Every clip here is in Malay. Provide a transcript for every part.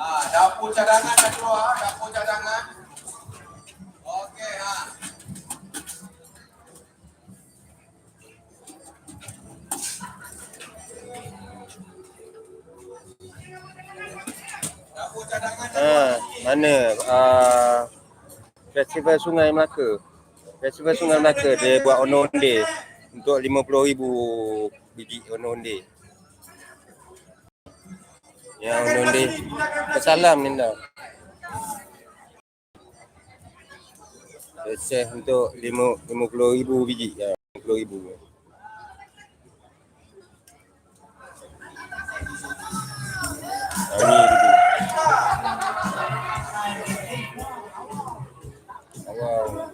Ah, dapur cadangan dah keluar, dapur cadangan. Okey, ha. Dapur cadangan dah. Ha, mana uh, Festival Sungai Melaka. Festival Sungai Melaka dia buat onde-onde untuk 50,000 biji onde-onde. Yang kesalam ni dah. Reses untuk 50,000 biji. Ya, 50,000. Ah, ni biji. Wow.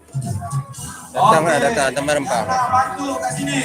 Datang lah, datang tambah rempah. Bantu kat sini.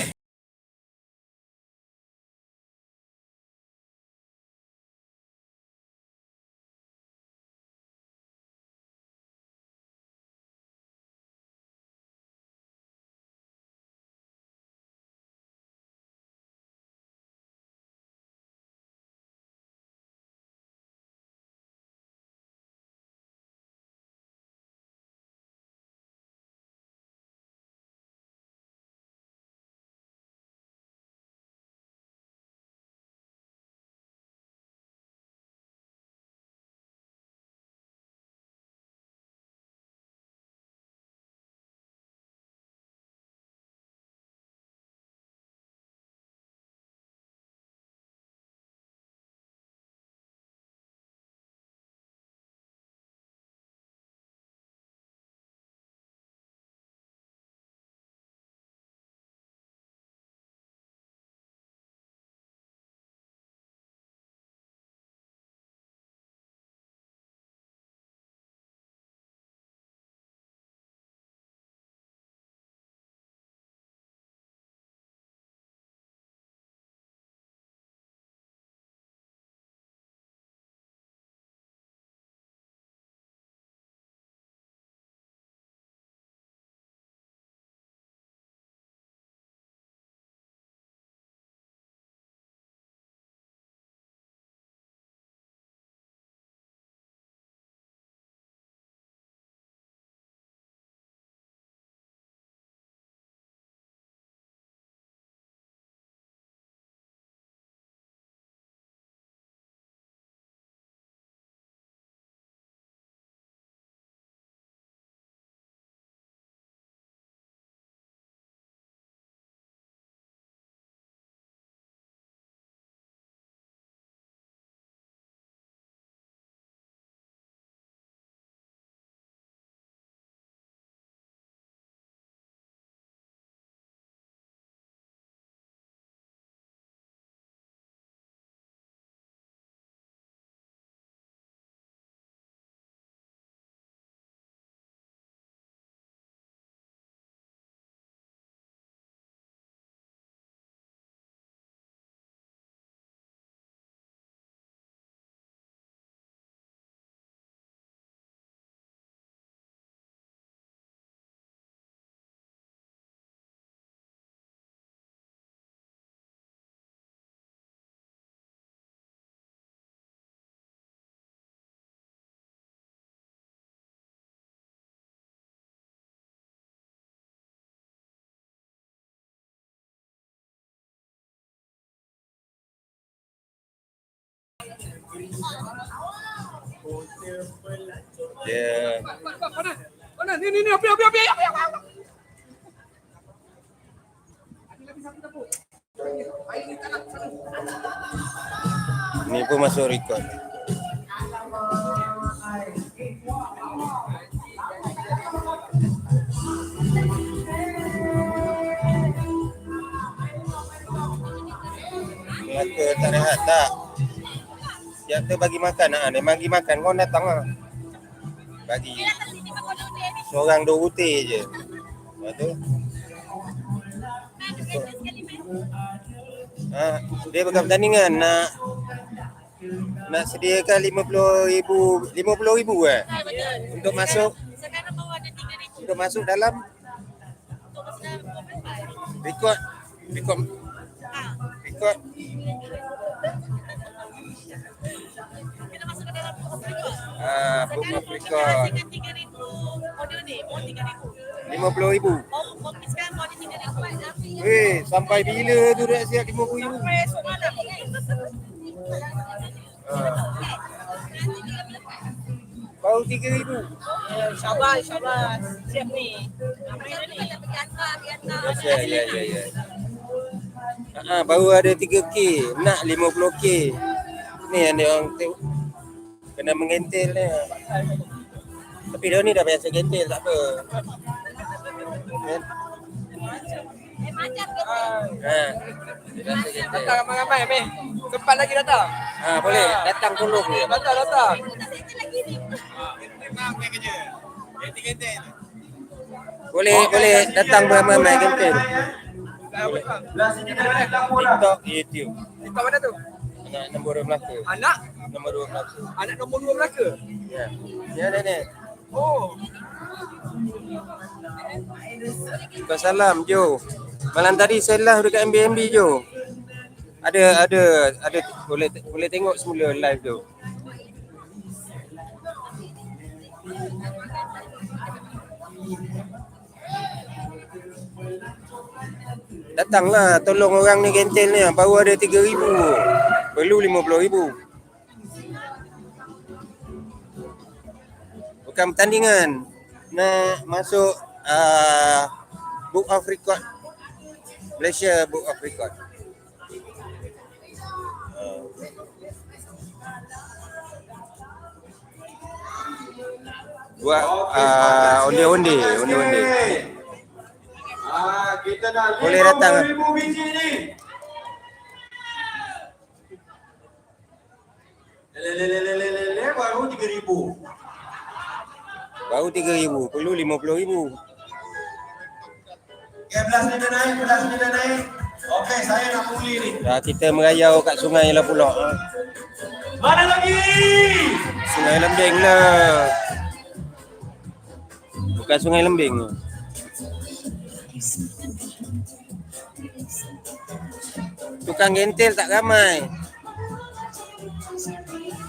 Dia Mana? Ni ni ni api api api api. api. ni pun masuk record. Melaka tak rehat tak? Siap tu bagi makan ah, dia bagi makan kau datang ah. Bagi. Seorang dua butir je. Lepas tu. Ha, dia bukan pertandingan nak nak sediakan 50 ribu 50 ribu eh? Untuk masuk? Sekarang bawa ada 3,000 untuk masuk dalam? Untuk masuk dalam qualify. record record record Tiga ribu model ni, mau tiga ribu. RM50,000. Mau kopi sekarang mau tiga ribu. Weh, sampai bila tu dah siap RM50,000? Sampai esok malam. Ha. Baru RM3,000. Syabas, syabas. Siap ni. Apa yang ni? Ya, ya, ya, ya. Ha, baru ada 3K, nak 50K. Ni yang dia orang tu kena mengentil ni. Tapi dia ni dah biasa gentil tak apa. Kan? Ha. Datang ramai-ramai, Meh. Sempat lagi datang. Ha, boleh datang tolong dia. Datang, datang. Boleh, boleh datang beramai-ramai gentil. Dah naik lampu dah. TikTok, YouTube. Kita mana tu? Anak nombor Melaka. Anak? Nombor dua Melaka. Anak nombor dua Melaka? Ya. Ya, ni. Oh. Kau salam Jo. Malam tadi saya live dekat MBMB Jo. Ada ada ada boleh boleh tengok semula live tu. Datanglah tolong orang ni gentel ni baru ada 3000. Perlu 50000. Bukan pertandingan. Nak masuk uh, Book of Record Malaysia Book of Record. Uh. Buat uh, onde-onde, onde-onde. Ah, kita nak Boleh datang. 50,000 biji ni. Le le le le le le le baru 3000. Baru 3000, perlu 50000. Okay, belah sini dah naik, belah sini dah naik. Okey, saya nak puli ni. Dah kita merayau kat sungai lah pula. Mana lagi? Sungai Lembing lah. Bukan Sungai Lembing. Tukang gentil tak ramai.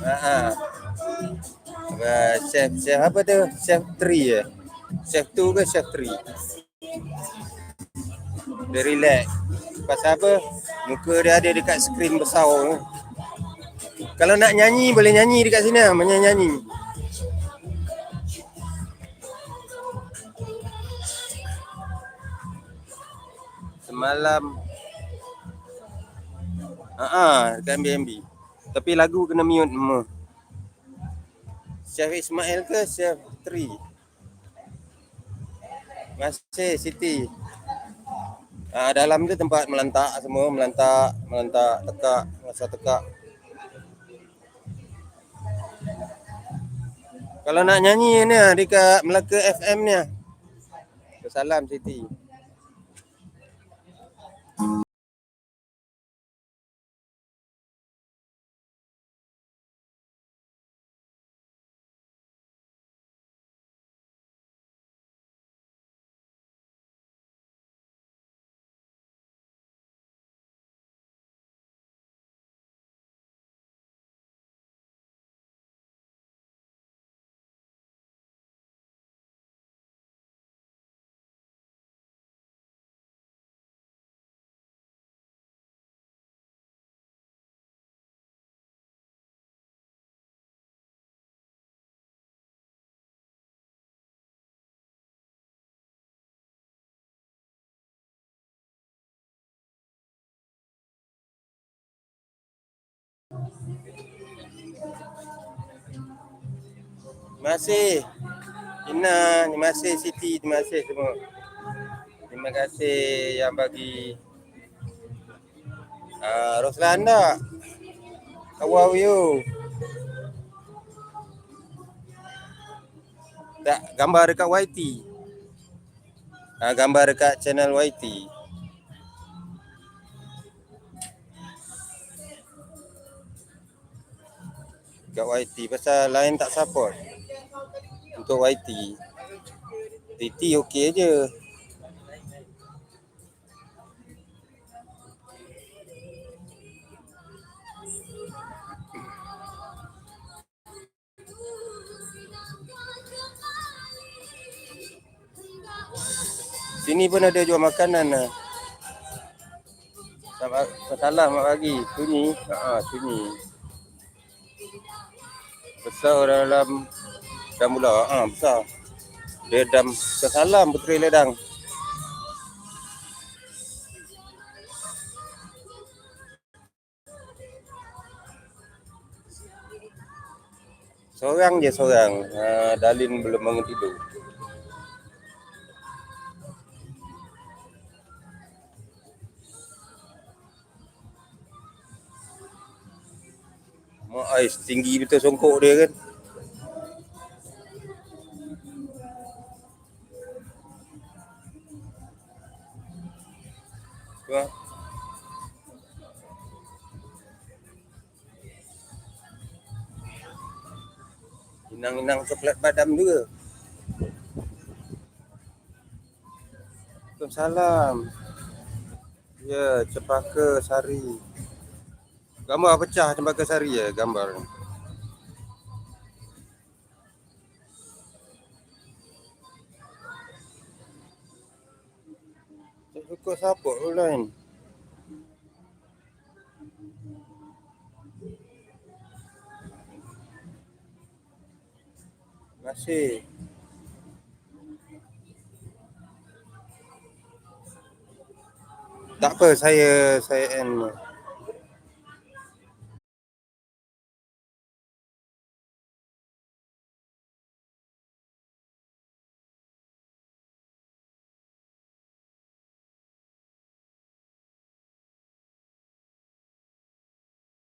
Ha ah. Chef chef apa tu? Chef 3 ya. Chef 2 ke chef 3? Dia relax. Pasal apa? Muka dia ada dekat skrin besar tu. Kalau nak nyanyi boleh nyanyi dekat sini lah, menyanyi. Semalam Ah, uh dekat BNB. Tapi lagu kena mute semua. Chef Ismail ke Chef Tri? Masih Siti. Ah, dalam tu tempat melantak semua, melantak, melantak, tekak, masa tekak. Kalau nak nyanyi ni dekat Melaka FM ni. ah. Salam Siti. Terima kasih. Ina, terima kasih Siti, terima kasih semua. Terima kasih yang bagi uh, Roslanda. How are you? Tak gambar dekat YT. Uh, gambar dekat channel YT. dekat YT pasal lain tak support untuk YT TT okey aje Sini pun ada jual makanan eh. lah. Salam, selamat pagi. Tu ni. Haa, tu ni. Besar dalam dam pula. Ha, besar. Dia salam puteri ledang. Seorang je seorang. Ha, Dalin belum bangun tidur. Ais tinggi betul songkok dia kan. Wah. Inang-inang coklat badam juga. Waalaikumsalam. Ya, Cepaka Sari. Gambar pecah Cepaka Sari ya gambar. Tak siapa lain. Kasih. Tak apa saya saya end.